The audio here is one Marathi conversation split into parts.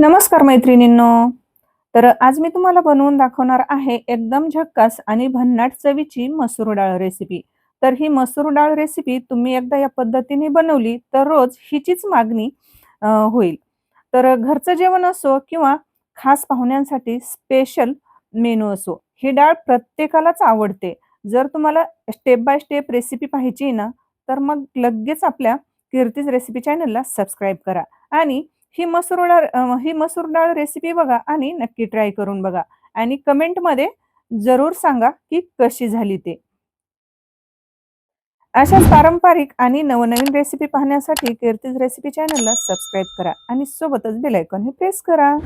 नमस्कार मैत्रिणींनो. तर आज मी तुम्हाला बनवून दाखवणार आहे एकदम झक्कास आणि भन्नाट चवीची मसूर डाळ रेसिपी तर ही मसूर डाळ रेसिपी तुम्ही एकदा या पद्धतीने बनवली तर रोज हिचीच मागणी होईल. तर घरचं जेवण असो किंवा खास पाहुण्यांसाठी स्पेशल मेनू असो ही डाळ प्रत्येकालाच आवडते. जर तुम्हाला स्टेप बाय स्टेप रेसिपी पाहिजे ना तर मग लगेच आपल्या कीर्तीज रेसिपी चॅनलला सबस्क्राईब करा. आणि ही मसूर डाळ ही मसूर डाळ रेसिपी बघा आणि नक्की ट्राय करून बघा. आणि कमेंटमध्ये जरूर सांगा की कशी झाली ते. अशाच पारंपरिक आणि नवनवीन रेसिपी पाहण्यासाठी कीर्तीज रेसिपी चॅनलला सबस्क्राईब करा आणि सोबतच बेल हे प्रेस करा.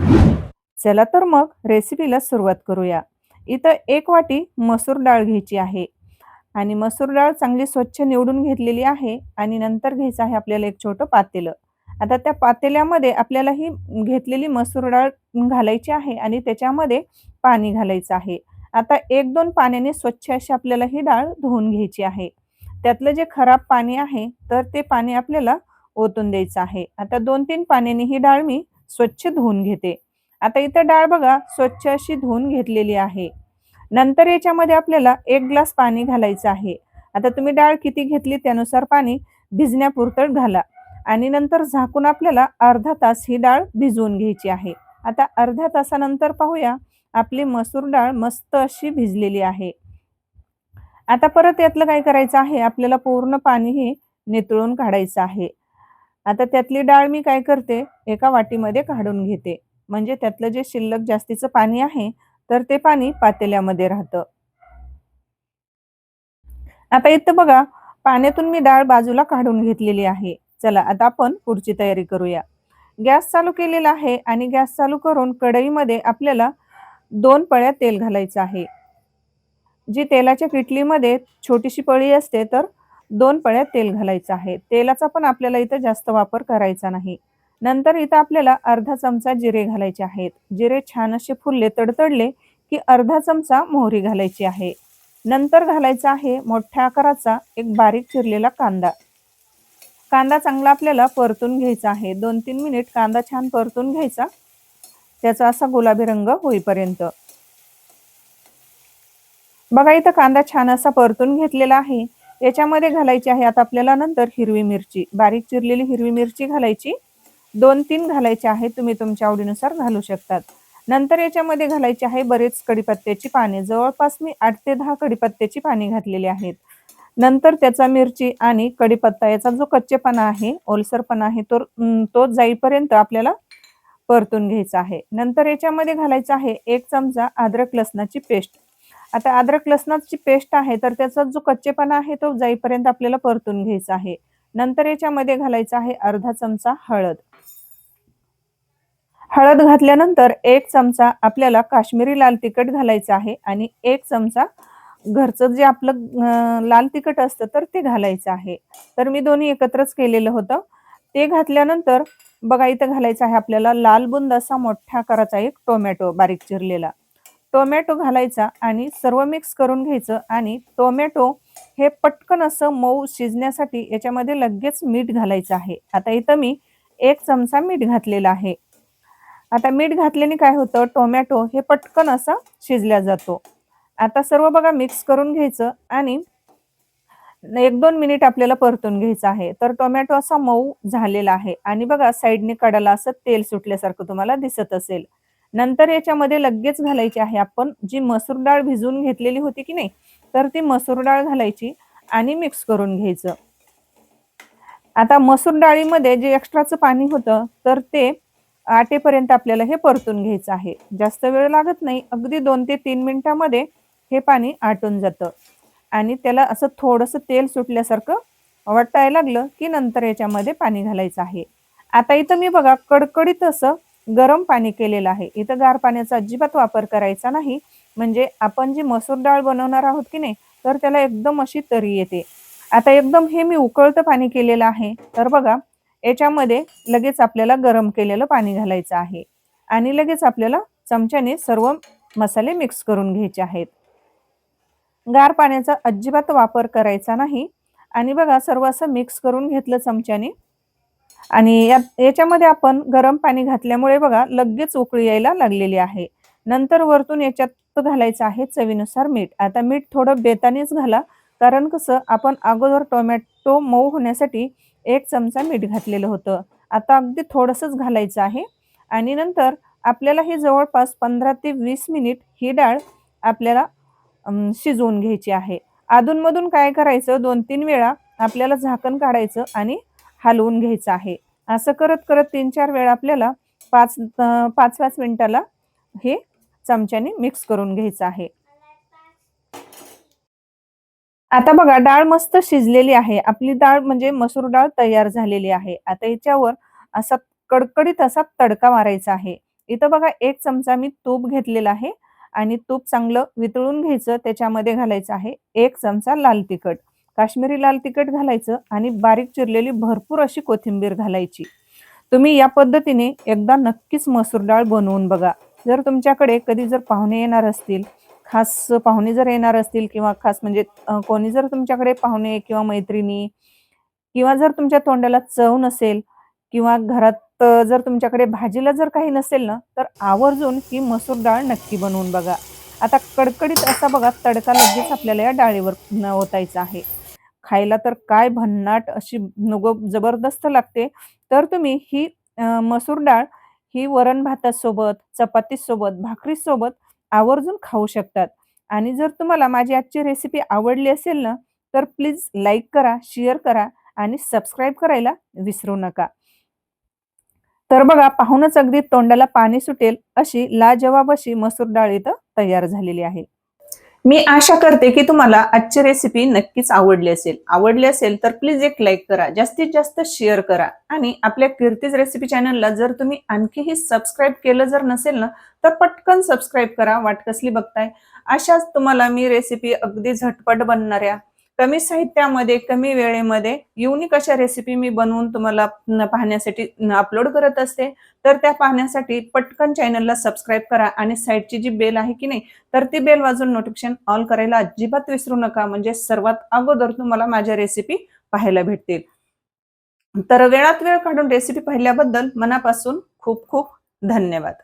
चला तर मग रेसिपीला सुरुवात करूया. इथं एक वाटी मसूर डाळ घ्यायची आहे. आणि मसूर डाळ चांगली स्वच्छ निवडून घेतलेली आहे आणि नंतर घ्यायचं आहे आपल्याला एक छोटं पातेलं. आता त्या पातेल्यामध्ये आपल्याला ही घेतलेली मसूर डाळ घालायची आहे आणि त्याच्यामध्ये पाणी घालायचं आहे. आता एक दोन पाण्याने स्वच्छ अशी आपल्याला ही डाळ धुवून घ्यायची आहे. त्यातलं जे खराब पाणी आहे तर ते पाणी आपल्याला ओतून द्यायचं आहे. आता दोन तीन पाण्याने ही डाळ मी स्वच्छ धुवून घेते. आता इथं डाळ बघा स्वच्छ अशी धुवून घेतलेली आहे. नंतर याच्यामध्ये आपल्याला एक ग्लास पाणी घालायचं आहे. आता तुम्ही डाळ किती घेतली त्यानुसार पाणी भिजण्यापुरतं घाला. आणि नंतर झाकून आपल्याला अर्धा तास ही डाळ भिजवून घ्यायची आहे. आता अर्ध्या तासानंतर पाहूया आपली मसूर डाळ मस्त अशी भिजलेली आहे. आता परत यातलं काय करायचं आहे? आपल्याला पूर्ण पाणी हे नितळून काढायचं आहे. आता त्यातली डाळ मी काय करते? एका वाटीमध्ये काढून घेते. म्हणजे त्यातलं जे शिल्लक जास्तीचं पाणी आहे तर ते पाणी पातेल्यामध्ये राहतं. आता इथं बघा पाण्यातून मी डाळ बाजूला काढून घेतलेली आहे. चला आता आपण पुढची तयारी करूया. गॅस चालू केलेला आहे आणि गॅस चालू करून कढईमध्ये आपल्याला दोन पळ्या तेल घालायचं आहे. जी तेलाच्या किटलीमध्ये छोटीशी पळी असते तर दोन पळ्या तेल घालायचं आहे. तेलाचा पण आपल्याला इथं जास्त वापर करायचा नाही. नंतर इथं आपल्याला अर्धा चमचा जिरे घालायचे आहेत. जिरे छान असे फुलले तडतडले की अर्धा चमचा मोहरी घालायची आहे. नंतर घालायचा आहे मोठ्या आकाराचा एक बारीक चिरलेला कांदा. कांदा चांगला आपल्याला परतून घ्यायचा आहे. दोन तीन मिनिट कांदा छान परतून घ्यायचा. त्याचा असा गुलाबी रंग होईपर्यंत. बघा इथं कांदा छान असा परतून घेतलेला आहे. याच्यामध्ये घालायची आहे आता आपल्याला नंतर हिरवी मिरची. बारीक चिरलेली हिरवी मिरची घालायची. दोन तीन घालायचे आहे तुम्ही तुमच्या आवडीनुसार घालू शकतात. नंतर याच्यामध्ये घालायची आहे बरेच कडीपत्त्याची पाने. जवळपास मी आठ ते दहा कडीपत्त्याची पाने घातलेली आहेत. नंतर त्याचा मिरची आणि कढीपत्ता याचा जो कच्चेपणा आहे ओलसरपणा आहे तो तो जाईपर्यंत आपल्याला परतून घ्यायचा आहे. नंतर याच्यामध्ये घालायचा आहे एक चमचा अद्रक लसणाची पेस्ट. आता अद्रक लसणाची पेस्ट आहे तर त्याचा जो कच्चेपणा आहे तो जाईपर्यंत आपल्याला परतून घ्यायचा आहे. नंतर याच्यामध्ये घालायचा आहे अर्धा चमचा हळद. हळद घातल्यानंतर एक चमचा आपल्याला काश्मीरी लाल तिखट घालायचा आहे आणि एक चमचा घरचं जे आपलं लाल तिखट असतं तर ते घालायचं आहे. तर मी दोन्ही एकत्रच केलेलं होतं. ते घातल्यानंतर बघा इथं घालायचं आहे आपल्याला लाल बुंद असा मोठ्या आकाराचा एक टोमॅटो बारीक चिरलेला. टोमॅटो घालायचा आणि सर्व मिक्स करून घ्यायचं आणि टोमॅटो हे पटकन असं मऊ शिजण्यासाठी याच्यामध्ये लगेच मीठ घालायचं आहे. आता इथं मी एक चमचा मीठ घातलेला आहे. आता मीठ घातल्याने काय होतं टोमॅटो हे पटकन असं शिजल्या जातो. आता सर्व बघा मिक्स करून घ्यायचं आणि एक दोन मिनिट आपल्याला परतून घ्यायचं आहे. तर टोमॅटो असा मऊ झालेला आहे. आणि बघा साईडने कडाला असं तेल सुटल्यासारखं तुम्हाला दिसत असेल. नंतर याच्यामध्ये लगेच घालायची आहे आपण जी मसूर डाळ भिजवून घेतलेली होती की नाही तर ती मसूर डाळ घालायची आणि मिक्स करून घ्यायचं. आता मसूर डाळीमध्ये जे एक्स्ट्राचं पाणी होतं तर ते आटेपर्यंत आपल्याला हे परतून घ्यायचं आहे. जास्त वेळ लागत नाही. अगदी दोन ते तीन मिनिटामध्ये हे पाणी आटून जातं. आणि त्याला असं थोडंसं तेल सुटल्यासारखं वाटायला लागलं की नंतर याच्यामध्ये पाणी घालायचं आहे. आता इथं मी बघा कडकडीत असं गरम पाणी केलेलं आहे. इथं गार पाण्याचा अजिबात वापर करायचा नाही. म्हणजे आपण जी मसूर डाळ बनवणार आहोत की नाही तर त्याला एकदम अशी तरी येते. आता एकदम हे मी उकळतं पाणी केलेलं आहे. तर बघा याच्यामध्ये लगेच आपल्याला गरम केलेलं पाणी घालायचं आहे. आणि लगेच आपल्याला चमच्याने सर्व मसाले मिक्स करून घ्यायचे आहेत. गार पाण्याचा अजिबात वापर करायचा नाही. आणि बघा सर्व असं मिक्स करून घेतलं चमच्याने. आणि यात याच्यामध्ये आपण गरम पाणी घातल्यामुळे बघा लगेच उकळी यायला लागलेली आहे. नंतर वरतून याच्यात घालायचं आहे चवीनुसार मीठ. आता मीठ थोडं बेतानेच घाला कारण कसं आपण अगोदर टोमॅटो मऊ होण्यासाठी एक चमचा मीठ घातलेलं होतं. आता अगदी थोडंसंच घालायचं आहे. आणि नंतर आपल्याला ही जवळपास पंधरा ते वीस मिनिट ही डाळ आपल्याला शिजवून घ्यायची आहे. अधूनमधून काय करायचं? दोन तीन वेळा आपल्याला झाकण काढायचं आणि हलवून घ्यायचं आहे. असं करत करत तीन चार वेळा आपल्याला पाच पाच पाच मिनिटाला हे चमच्याने मिक्स करून घ्यायचं आहे. आता बघा डाळ मस्त शिजलेली आहे. आपली डाळ म्हणजे मसूर डाळ तयार झालेली आहे. आता याच्यावर असा कडकडीत असा तडका मारायचा आहे. इथं बघा एक चमचा मी तूप घेतलेला आहे. आणि तूप चांगलं वितळून घ्यायचं त्याच्यामध्ये घालायचं आहे एक चमचा लाल तिखट. काश्मीरी लाल तिखट घालायचं आणि बारीक चिरलेली भरपूर अशी कोथिंबीर घालायची. तुम्ही या पद्धतीने एकदा नक्कीच मसूर डाळ बनवून बघा. जर तुमच्याकडे कधी जर पाहुणे येणार असतील खास पाहुणे जर येणार असतील किंवा खास म्हणजे कोणी जर तुमच्याकडे पाहुणे किंवा मैत्रिणी किंवा जर तुमच्या तोंडाला चव नसेल किंवा घरात तर जर तुमच्याकडे भाजीला जर काही नसेल ना तर आवर्जून ही मसूर डाळ नक्की बनवून बघा. आता कडकडीत असा बघा तडका लगेच आपल्याला या डाळीवर न ओतायचा आहे. खायला तर काय भन्नाट अशी नुग जबरदस्त लागते. तर तुम्ही ही मसूर डाळ ही वरण भातासोबत चपातीसोबत भाकरीसोबत आवर्जून खाऊ शकतात. आणि जर तुम्हाला माझी आजची रेसिपी आवडली असेल ना तर प्लीज लाईक करा शेअर करा आणि सबस्क्राईब करायला विसरू नका. तर बघा पाहूनच अगदी तोंडाला पाणी सुटेल अशी लाजवाब अशी मसूर डाळ इथं तयार झालेली आहे. मी आशा करते की तुम्हाला आजची रेसिपी नक्कीच आवडली असेल. आवडली असेल तर प्लीज एक लाईक करा जास्तीत जास्त शेअर करा आणि आपल्या कीर्तीज रेसिपी चॅनलला जर तुम्ही आणखीही सबस्क्राईब केलं जर नसेल ना तर पटकन सबस्क्राईब करा वाट कसली बघताय. अशाच तुम्हाला मी रेसिपी अगदी झटपट बनणाऱ्या कमी साहित्यामध्ये कमी वेळेमध्ये युनिक अशा रेसिपी मी बनवून तुम्हाला पाहण्यासाठी अपलोड करत असते. तर त्या पाहण्यासाठी पटकन चॅनलला सबस्क्राईब करा आणि साईडची जी बेल आहे की नाही तर ती बेल वाजून नोटिफिकेशन ऑल करायला अजिबात विसरू नका. म्हणजे सर्वात अगोदर तुम्हाला माझ्या रेसिपी पाहायला भेटतील. तर वेळात वेळ काढून रेसिपी पाहिल्याबद्दल मनापासून खूप खूप धन्यवाद.